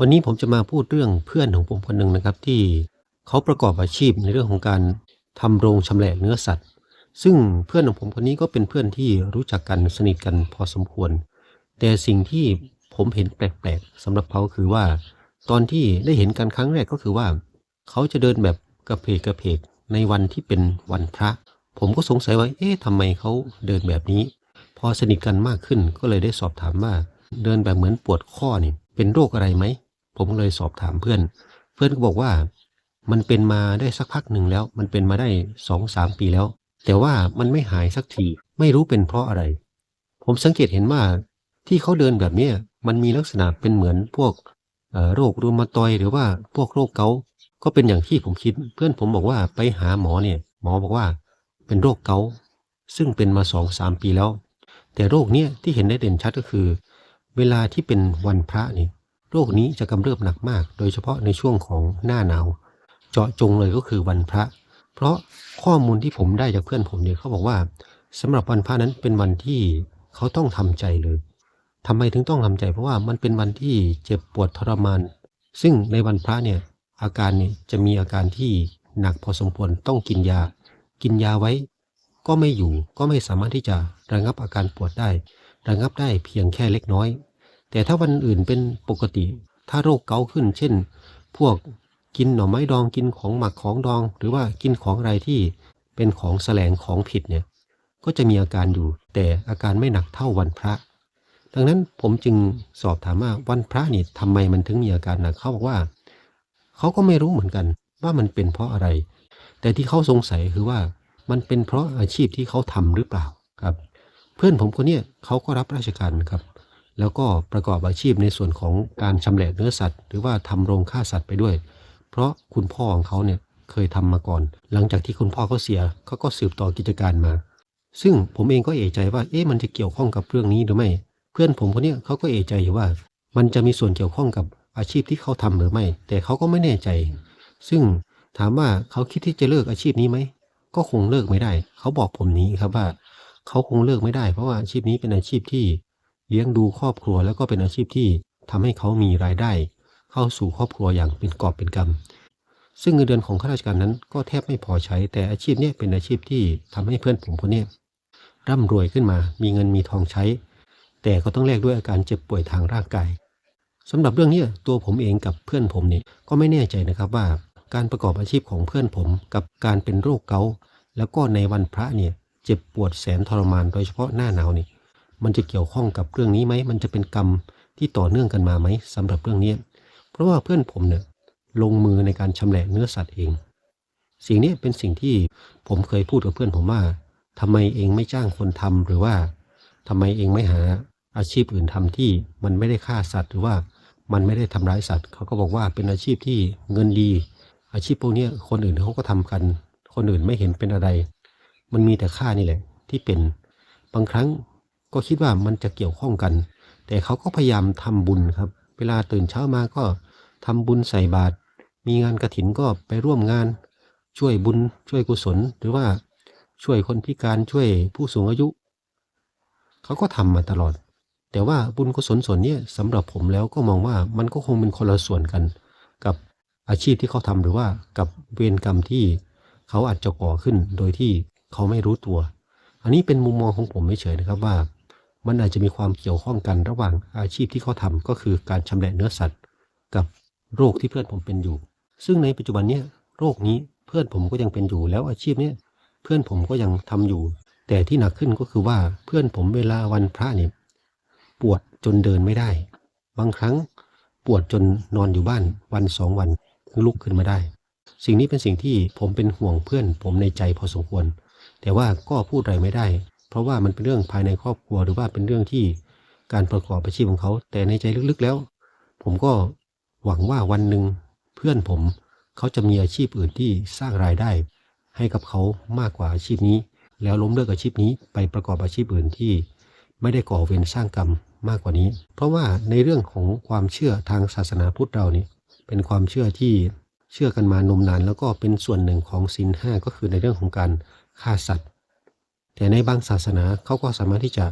วันนี้ผมจะมาพูดเรื่องเพื่อนของผมคนหนึ่งนะครับที่เขาประกอบอาชีพในเรื่องของการทำโรงชำแหละเนื้อสัตว์ ซึ่งเพื่อนของผมคนนี้ก็เป็นเพื่อนที่รู้จักกันสนิทกันพอสมควร แต่สิ่งที่ผมเห็นแปลกๆสำหรับเขาคือว่า ตอนที่ได้เห็นกันครั้งแรกก็คือว่า เขาจะเดินแบบกระเพกกระเพกในวันที่เป็นวันพระ ผมก็สงสัยว่า เอ๊ะทำไมเขาเดินแบบนี้ พอสนิทกันมากขึ้นก็เลยได้สอบถามว่า เดินแบบเหมือนปวดข้อนี่เป็นโรคอะไรไหม ผมเลยสอบถามเพื่อน เพื่อนก็บอกว่า มันเป็นมาได้สักพักหนึ่งแล้ว มันเป็นมาได้สองสามปีแล้ว แต่ว่ามันไม่หายสักทีไม่รู้เป็นเพราะอะไร ผมสังเกตเห็นว่าที่เขาเดินแบบเนี้ยมันมีลักษณะเป็นเหมือนพวกโรครูมาตอยหรือว่าพวกโรคเกาก็เป็นอย่างที่ผมคิด เพื่อนผมบอกว่าไปหาหมอเนี่ย หมอบอกว่าเป็นโรคเกาซึ่งเป็นมาสองสามปีแล้ว แต่โรคเนี้ยที่เห็นได้เด่นชัดก็คือ เวลาที่เป็นวันพระนี่ โรคนี้จะกำเริบหนักมาก โดยเฉพาะในช่วงของหน้าหนาว เจาะจงเลยก็คือวันพระ เพราะข้อมูลที่ผมได้จากเพื่อนผมเนี่ยเขาบอกว่าสำหรับวันพระนั้นเป็นวันที่เขาต้องทำใจเลยทำไมถึงต้องทำใจ เพราะว่ามันเป็นวันที่เจ็บปวดทรมาน ซึ่งในวันพระเนี่ยอาการเนี่ยจะมีอาการที่หนักพอสมควรต้องกินยา กินยาไว้ ก็ไม่อยู่ก็ไม่สามารถที่จะระงับอาการปวดได้ ระงับได้เพียงแค่เล็กน้อย แต่ถ้าวันอื่นเป็นปกติ ถ้าโรคเกาต์ขึ้น เช่น พวกกินหน่อไม้ดองกินของหมักของดอง หรือว่ากินของอะไรที่เป็นของแสลงของผิดเนี่ยก็จะมีอาการอยู่ แต่อาการไม่หนักเท่าวันพระ ดังนั้นผมจึงสอบถามว่าวันพระนี่ทำไมมันถึงมีอาการหนักเขาบอกว่า เขาก็ไม่รู้เหมือนกันว่ามันเป็นเพราะอะไร แต่ที่เขาสงสัยคือว่ามันเป็นเพราะอาชีพที่เขาทำหรือเปล่าครับ เพื่อนผมคนนี้เขาก็รับราชการครับ แล้วก็ประกอบอาชีพในส่วนของการชำแหละเนื้อสัตว์ หรือว่าทำโรงฆ่าสัตว์ไปด้วย เพราะคุณพ่อของเขาเนี่ยเคยทำมาก่อน หลังจากที่คุณพ่อเขาเสียเขาก็สืบต่อกิจการมา ซึ่งผมเองก็เอะใจว่าเอ๊ะมันจะเกี่ยวข้องกับเรื่องนี้หรือไม่ เพื่อนผมคนนี้เขาก็เอะใจอยู่ว่า มันจะมีส่วนเกี่ยวข้องกับอาชีพที่เขาทำหรือไม่ แต่เขาก็ไม่แน่ใจ ซึ่งถามว่าเขาคิดที่จะเลิกอาชีพนี้ไหมก็คงเลิกไม่ได้ เขาบอกผมนี้ครับว่าเขาคงเลิกไม่ได้ เพราะว่าอาชีพนี้เป็นอาชีพที่ เลี้ยงดูครอบครัวแล้วก็เป็นอาชีพที่ทำให้เขามีรายได้ เข้าสู่ครอบครัวอย่างเป็นกอบเป็นกำซึ่งเงินเดือนของข้าราชการนั้นก็แทบไม่พอใช้ แต่อาชีพนี้เป็นอาชีพที่ทำให้เพื่อนผมคนนี้ร่ำรวยขึ้นมา มีเงินมีทองใช้ แต่ก็ต้องแลกด้วยอาการเจ็บป่วยทางร่างกายสำหรับเรื่องนี้ตัวผมเองกับเพื่อนผมนี่ก็ไม่แน่ใจนะครับว่า การประกอบอาชีพของเพื่อนผมกับการเป็นโรคเกาแล้วก็ในวันพระเนี่ยเจ็บปวดแสนทรมานโดยเฉพาะหน้าหนาวนี่ มันจะเกี่ยวข้องกับเรื่องนี้ไหม มันจะเป็นกรรมที่ต่อเนื่องกันมาไหมสำหรับเรื่องนี้ เพราะว่าเพื่อนผมเนี่ยลงมือในการชำแหละเนื้อสัตว์เอง สิ่งนี้เป็นสิ่งที่ผมเคยพูดกับเพื่อนผมว่าทำไมเองไม่จ้างคนทำหรือว่าทำไมเองไม่หาอาชีพอื่นทำที่มันไม่ได้ฆ่าสัตว์ หรือว่ามันไม่ได้ทำร้ายสัตว์ เขาก็บอกว่าเป็นอาชีพที่เงินดี อาชีพพวกนี้คนอื่นเขาก็ทำกัน คนอื่นไม่เห็นเป็นอะไร มันมีแต่ค่านี่แหละ ที่เป็นบางครั้ง ก็คิดว่ามันจะเกี่ยวข้องกัน แต่เขาก็พยายามทำบุญครับ เวลาตื่นเช้ามาก็ทำบุญใส่บาตรมีงานกระถินก็ไปร่วมงาน ช่วยบุญช่วยกุศล หรือว่าช่วยคนพิการช่วยผู้สูงอายุ เขาก็ทำมาตลอด แต่ว่าบุญกุศลส่วนเนี้ยสำหรับผมแล้วก็มองว่ามันก็คงเป็นคนละส่วนกัน กับอาชีพที่เขาทำหรือว่ากับเวรกรรมที่เขาอาจจะก่อขึ้นโดยที่เขาไม่รู้ตัว อันนี้เป็นมุมมองของผมไม่เฉยนะครับว่า มันอาจจะมีความเกี่ยวข้องกันระหว่างอาชีพที่เขาทำก็คือการชำแหละเนื้อสัตว์ กับโรคที่เพื่อนผมเป็นอยู่ ซึ่งในปัจจุบันเนี้ยโรคนี้เพื่อนผมก็ยังเป็นอยู่ แล้วอาชีพเนี้ยเพื่อนผมก็ยังทำอยู่ แต่ที่หนักขึ้นก็คือว่าเพื่อนผมเวลาวันพระเนี่ยปวดจนเดินไม่ได้ บางครั้งปวดจนนอนอยู่บ้านวันสองวันถึงลุกขึ้นมาได้ สิ่งนี้เป็นสิ่งที่ผมเป็นห่วงเพื่อนผมในใจพอสมควร แต่ว่าก็พูดอะไรไม่ได้ เพราะว่ามันเป็นเรื่องภายในครอบครัวหรือว่าเป็นเรื่องที่การประกอบอาชีพของเขา แต่ในใจลึกๆแล้ว ผมก็หวังว่าวันหนึ่งเพื่อนผมเขาจะมีอาชีพอื่นที่สร้างรายได้ ให้กับเขามากกว่าอาชีพนี้ แล้วล้มเลิกอาชีพนี้ไปประกอบอาชีพอื่นที่ ไม่ได้ก่อเวรสร้างกรรมมากกว่านี้ เพราะว่าในเรื่องของความเชื่อทางศาสนาพุทธเรานี่เป็นความเชื่อที่เชื่อกันมานมนาน แล้วก็เป็นส่วนหนึ่งของศีลห้าก็คือในเรื่องของการฆ่าสัตว์ แต่ในบางศาสนาเขาก็สามารถที่จะ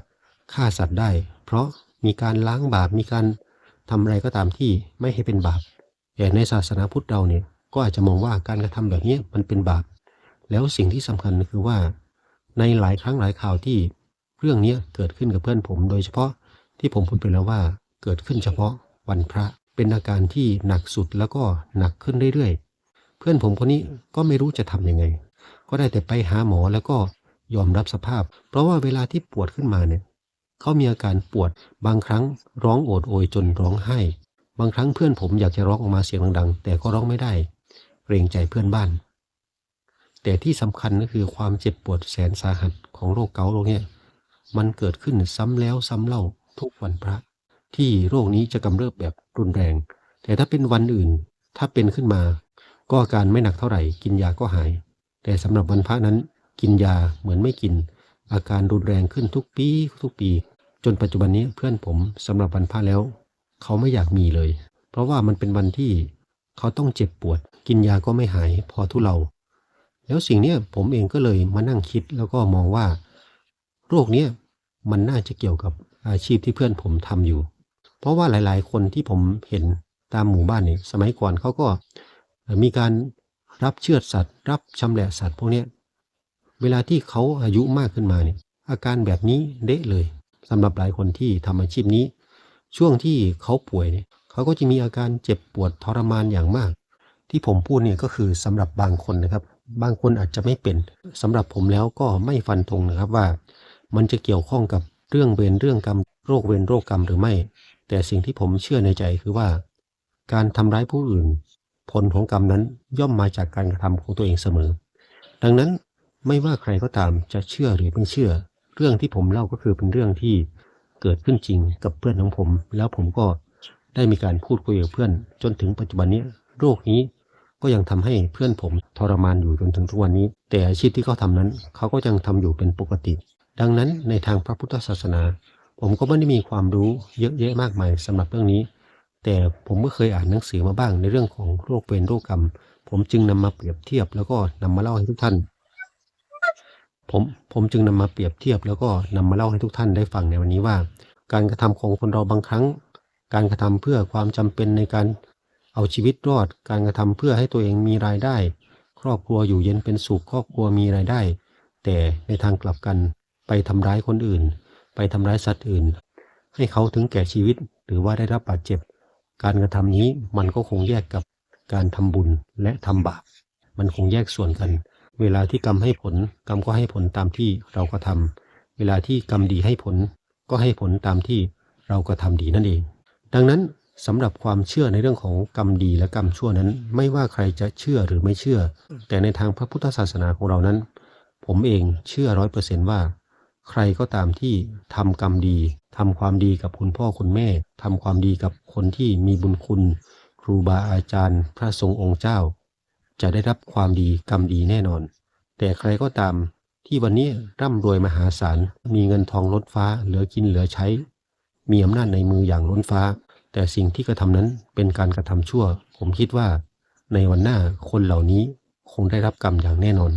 ฆ่าสัตว์ได้ เพราะมีการล้างบาปมีการททำอะไรก็ตามที่ไม่ให้เป็นบาป แต่ในศาสนาพุทธเราเนี่ยก็อาจจะมองว่าการกระทำแบบนี้มันเป็นบาป แล้วสิ่งที่สำคัญคือว่า ในหลายครั้งหลายข่าวที่เรื่องนี้เกิดขึ้นกับเพื่อนผม โดยเฉพาะที่ผมพูดไปแล้วว่าเกิดขึ้นเฉพาะวันพระเป็นอาการที่หนักสุดแล้วก็หนักขึ้นเรื่อยๆ เพื่อนผมคนนี้ก็ไม่รู้จะทำยังไง ก็ได้แต่ไปหาหมอแล้วก็ ยอมรับสภาพ เพราะว่าเวลาที่ปวดขึ้นมาเนี่ยเขามีอาการปวดบางครั้งร้องโอดโอยจนร้องไห้ บางครั้งเพื่อนผมอยากจะร้องออกมาเสียงดังๆ แต่ก็ร้องไม่ได้เกรงใจเพื่อนบ้าน แต่ที่สำคัญก็คือความเจ็บปวดแสนสาหัสของโรคเกาต์โรคเนี้ยมันเกิดขึ้นซ้ำแล้วซ้ำเล่าทุกวันพระ ที่โรคนี้จะกำเริบแบบรุนแรง แต่ถ้าเป็นวันอื่นถ้าเป็นขึ้นมา ก็อาการไม่หนักเท่าไหร่กินยาก็หาย แต่สำหรับวันพระนั้น กินยาเหมือนไม่กิน อาการรุนแรงขึ้นทุกปีทุกปี จนปัจจุบันนี้เพื่อนผมสำหรับวันพระแล้ว เขาไม่อยากมีเลย เพราะว่ามันเป็นวันที่เขาต้องเจ็บปวด กินยาก็ไม่หายพอทุเลาแล้วสิ่งนี้ผมเองก็เลยมานั่งคิดแล้วก็มองว่า โรคนี้มันน่าจะเกี่ยวกับอาชีพที่เพื่อนผมทำอยู่ เพราะว่าหลาย ๆ คนที่ผมเห็นตามหมู่บ้านเนี่ยสมัยก่อนเขาก็มีการรับเชือดสัตว์ รับชำแหละสัตว์พวกนี้ เวลาที่เขาอายุมากขึ้นมาเนี่ยอาการแบบนี้เดะเลยสำหรับหลายคนที่ทำอาชีพนี้ ช่วงที่เขาป่วยเนี่ยเขาก็จะมีอาการเจ็บปวดทรมานอย่างมาก ที่ผมพูดเนี่ยก็คือสำหรับบางคนนะครับ บางคนอาจจะไม่เป็นสำหรับผมแล้วก็ไม่ฟันธงนะครับว่า มันจะเกี่ยวข้องกับเรื่องเวรเรื่องกรรมโรคเวรโรคกรรมหรือไม่ แต่สิ่งที่ผมเชื่อในใจคือว่า การทำร้ายผู้อื่น ผลของกรรมนั้นย่อมมาจากการกระทำของตัวเองเสมอ ดังนั้น ไม่ว่าใครก็ตามจะเชื่อหรือไม่เชื่อ เรื่องที่ผมเล่าก็คือเป็นเรื่องที่เกิดขึ้นจริงกับเพื่อนของผม แล้วผมก็ได้มีการพูดคุยกับเพื่อน จนถึงปัจจุบันนี้โรคนี้ก็ยังทำให้เพื่อนผมทรมานอยู่จนถึงทุกวันนี้ แต่อาชีพที่เขาทำนั้น เขาก็ยังทำอยู่เป็นปกติ ดังนั้นในทางพระพุทธศาสนา ผมก็ไม่ได้มีความรู้เยอะแยะมากมายสำหรับเรื่องนี้ แต่ผมก็เคยอ่านหนังสือมาบ้างในเรื่องของโรคเวรโรคกรรม ผมจึงนำมาเปรียบเทียบ แล้วก็นำมาเล่าให้ทุกท่าน ผมผมจึงนำมาเปรียบเทียบ แล้วก็นำมาเล่าให้ทุกท่านได้ฟังในวันนี้ว่า การกระทำของคนเราบางครั้ง การกระทำเพื่อความจำเป็นในการเอาชีวิตรอด การกระทำเพื่อให้ตัวเองมีรายได้ ครอบครัวอยู่เย็นเป็นสุขครอบครัวมีรายได้ แต่ในทางกลับกันไปทำร้ายคนอื่น ไปทำร้ายสัตว์อื่น ให้เขาถึงแก่ชีวิตหรือว่าได้รับบาดเจ็บ การกระทำนี้มันก็คงแยกกับการทำบุญและทำบาปมันคงแยกส่วนกัน เวลาที่กรรมให้ผล กรรมก็ให้ผลตามที่เราก็ทำเวลาที่กรรมดีให้ผล ก็ให้ผลตามที่เราก็ทำดีนั่นเอง ดังนั้นสำหรับความเชื่อในเรื่องของกรรมดีและกรรมชั่วนั้น ไม่ว่าใครจะเชื่อหรือไม่เชื่อ แต่ในทางพระพุทธศาสนาของเรานั้น ผมเองเชื่อร้อยเปอร์เซนต์ว่า ใครก็ตามที่ทำกรรมดีทำความดีกับคุณพ่อคุณแม่ทำความดีกับคนที่มีบุญคุณ ครูบาอาจารย์ พระสงฆ์องค์เจ้า จะได้รับความดีกรรมดีแน่นอน แต่ใครก็ตามที่วันนี้ร่ำรวยมหาศาล มีเงินทองล้นฟ้า เหลือกินเหลือใช้ มีอำนาจในมืออย่างล้นฟ้า แต่สิ่งที่กระทำนั้นเป็นการกระทำชั่ว ผมคิดว่า ในวันหน้าคนเหล่านี้คงได้รับกรรมอย่างแน่นอน